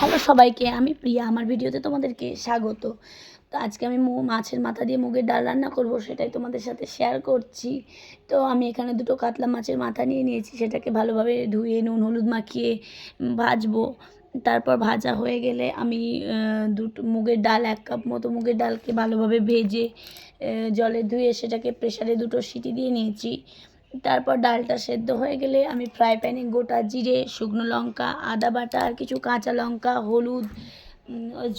Hello সবাইকে, আমি প্রিয়া। আমার ভিডিওতে তোমাদেরকে স্বাগত। তো আজকে আমি মাছের মাথা দিয়ে মুগের ডাল রান্না করব, সেটাই তোমাদের সাথে শেয়ার করছি। তো আমি এখানে দুটো কাতলা মাছের মাথা নিয়ে নিয়েছি, সেটাকে ভালোভাবে ধুয়ে, নুন, হলুদ মাখিয়ে ভাজবো। তারপর ভাজা হয়ে গেলে আমি দুটো মুগের ডাল, এক কাপ মতো মুগের ডালকে ভালোভাবে ভেজে জলে ধুয়ে সেটাকে প্রেশারে দুটো সিটি দিয়ে নিয়েছি। তারপর ডালটা সেদ্ধ হয়ে গেলে আমি ফ্রাই প্যানে গোটা জিরে, শুকনো লঙ্কা, আদা বাটা আর কিছু কাঁচা লঙ্কা, হলুদ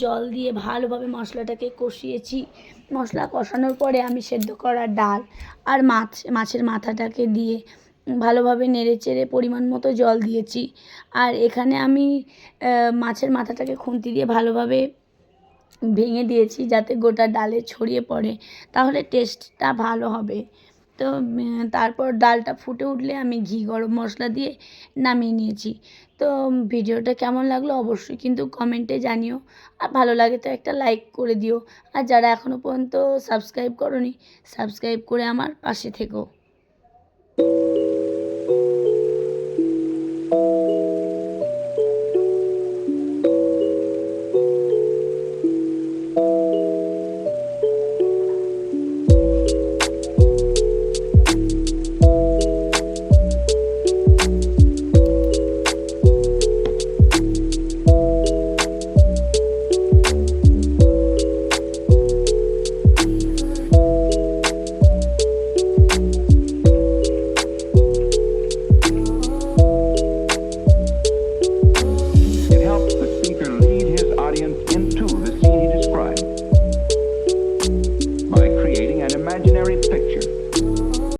জল দিয়ে ভালোভাবে মশলাটাকে কষিয়েছি। মশলা কষানোর পরে আমি সেদ্ধ করা ডাল আর মাছ, মাছের মাথাটাকে দিয়ে ভালোভাবে নেড়ে চেড়ে পরিমাণ মতো জল দিয়েছি। আর এখানে আমি মাছের মাথাটাকে খুন্তি দিয়ে ভালোভাবে ভেঙে দিয়েছি যাতে গোটা ডালে ছড়িয়ে পড়ে। তাহলে টেস্টটা ভালো হবে। তো তারপর ডালটা ফুটে উঠলে আমি ঘি গরম মশলা দিয়ে নামিয়ে নিয়েছি। তো ভিডিওটা কেমন লাগল অবশ্যই কিন্তু কমেন্টে জানিও। আর ভালো লাগে তো একটা লাইক করে দিও। আর যারা এখনও পর্যন্ত সাবস্ক্রাইব করনি, সাবস্ক্রাইব করে আমার পাশে থেকো। imaginary picture.